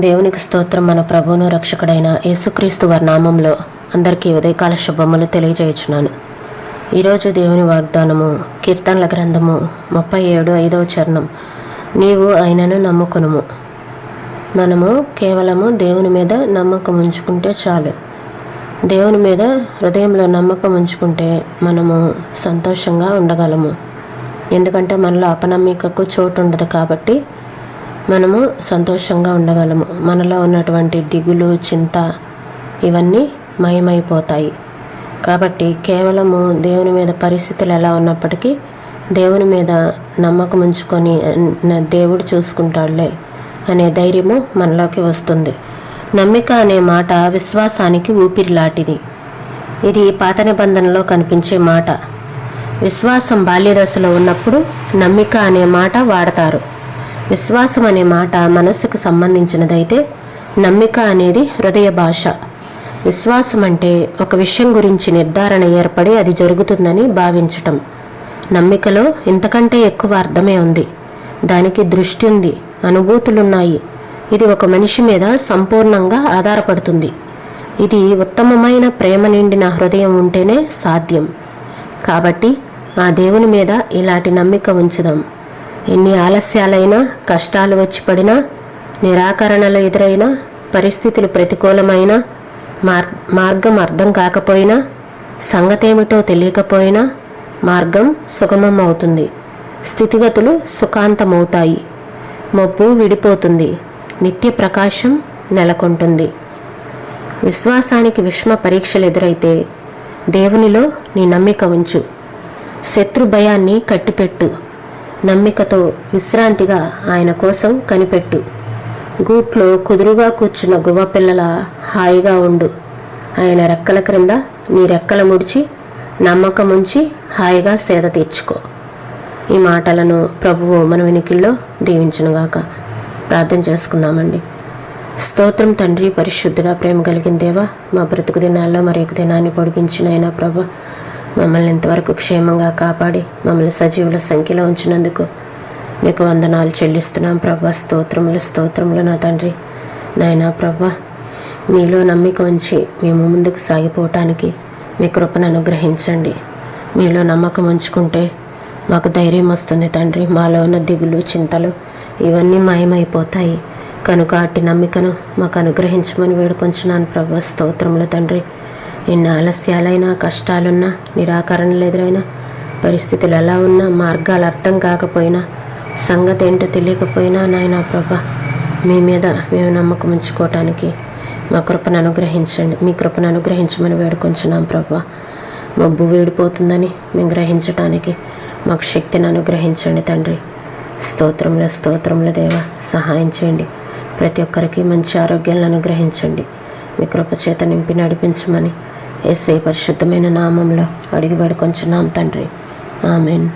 దేవునికి స్తోత్రం మన ప్రభువును రక్షకుడైన యేసుక్రీస్తు వారి నామంలో అందరికీ ఉదయకాల శుభములు తెలియజేయుచున్నాను. ఈరోజు దేవుని వాగ్దానము కీర్తనల గ్రంథము ముప్పై ఏడు ఐదవ చరణం. నీవు ఆయనను నమ్ముకునుము. మనము కేవలము దేవుని మీద నమ్మకం ఉంచుకుంటే చాలు. దేవుని మీద హృదయంలో నమ్మకం ఉంచుకుంటే మనము సంతోషంగా ఉండగలము. ఎందుకంటే మనలో అపనమ్మికకు చోటు ఉండదు కాబట్టి మనము సంతోషంగా ఉండగలము. మనలో ఉన్నటువంటి దిగులు చింత ఇవన్నీ మయమైపోతాయి. కాబట్టి కేవలము దేవుని మీద పరిస్థితులు ఎలా ఉన్నప్పటికీ దేవుని మీద నమ్మకం ఉంచుకొని దేవుడు చూసుకుంటాడులే అనే ధైర్యము మనలోకి వస్తుంది. నమ్మిక అనే మాట విశ్వాసానికి ఊపిరిలాంటిది. ఇది పాత నిబంధనలో కనిపించే మాట. విశ్వాసం బాల్యదశలో ఉన్నప్పుడు నమ్మిక అనే మాట వాడతారు. విశ్వాసం అనే మాట మనస్సుకు సంబంధించినదైతే నమ్మిక అనేది హృదయ భాష. విశ్వాసం అంటే ఒక విషయం గురించి నిర్ధారణ ఏర్పడి అది జరుగుతుందని భావించటం. నమ్మికలో ఇంతకంటే ఎక్కువ అర్థమే ఉంది. దానికి దృష్టి ఉంది అనుభూతులున్నాయి. ఇది ఒక మనిషి మీద సంపూర్ణంగా ఆధారపడుతుంది. ఇది ఉత్తమమైన ప్రేమ నిండిన హృదయం ఉంటేనే సాధ్యం. కాబట్టి ఆ దేవుని మీద ఇలాంటి నమ్మిక ఉంచుదాం ఎన్ని ఆలస్యాలైనా కష్టాలు వచ్చి పడినా నిరాకరణలు ఎదురైనా పరిస్థితులు ప్రతికూలమైనా మార్ మార్గం అర్థం కాకపోయినా సంగతేమిటో తెలియకపోయినా మార్గం సుగమం అవుతుంది స్థితిగతులు సుఖాంతమవుతాయి. మబ్బు విడిపోతుంది. నిత్య ప్రకాశం నెలకొంటుంది. విశ్వాసానికి విషమ పరీక్షలు ఎదురైతే దేవునిలో నీ నమ్మిక ఉంచు. శత్రు భయాన్ని కట్టిపెట్టు. నమ్మికతో విశ్రాంతిగా ఆయన కోసం కనిపెట్టు. గూట్లో కుదురుగా కూర్చున్న గువ్వపిల్లల హాయిగా ఉండు. ఆయన రెక్కల క్రింద నీ రెక్కల ముడిచి నమ్మకం ఉంచి హాయిగా సేద తీర్చుకో. ఈ మాటలను ప్రభువు మన వెనికిల్లో దీవించునుగాక. ప్రార్థన చేసుకుందామండి. స్తోత్రం తండ్రి పరిశుద్ధుడా ప్రేమ కలిగిన దేవా మా బ్రతుకు దినాల్లో మరి ఒక దినాన్ని పొడిగించిన అయినా ప్రభు మమ్మల్ని ఇంతవరకు క్షేమంగా కాపాడి మమ్మల్ని సజీవుల సంఖ్యలో ఉంచినందుకు మీకు వందనాలు చెల్లిస్తున్నాం ప్రభా. స్తోత్రములు స్తోత్రములు నా తండ్రి. నాయనా ప్రభా మీలో నమ్మిక ఉంచి మేము ముందుకు సాగిపోవటానికి మీ కృపను అనుగ్రహించండి. మీలో నమ్మకం ఉంచుకుంటే మాకు ధైర్యం వస్తుంది తండ్రి. మాలో ఉన్న దిగులు చింతలు ఇవన్నీ మాయమైపోతాయి. కనుక అట్టి నమ్మికను మాకు అనుగ్రహించమని వేడుకొంచున్నాను ప్రభా. స్తోత్రములు తండ్రి. ఎన్ని ఆలస్యాలైనా కష్టాలున్నా నిరాకరణలు ఎదురైనా పరిస్థితులు ఎలా ఉన్నా మార్గాలు అర్థం కాకపోయినా సంగతి ఏంటో తెలియకపోయినా నాయన ప్రభ మీ మీద మేము నమ్మకం ఉంచుకోవటానికి మా కృపను అనుగ్రహించండి మీ కృపను అనుగ్రహించమని వేడుకొంచున్నాం ప్రభ. మబ్బు వేడిపోతుందని మేము గ్రహించటానికి మాకు శక్తిని అనుగ్రహించండి తండ్రి. స్తోత్రముల స్తోత్రముల దేవ సహాయం చేయండి. ప్రతి ఒక్కరికి మంచి ఆరోగ్యాలను అనుగ్రహించండి. మీ కృప చేత నింపి నడిపించమని ఏసై పరిశుద్ధమైన నామంలో అడిగి వేడుకొంచున్నాం తండ్రి. ఆమెన్.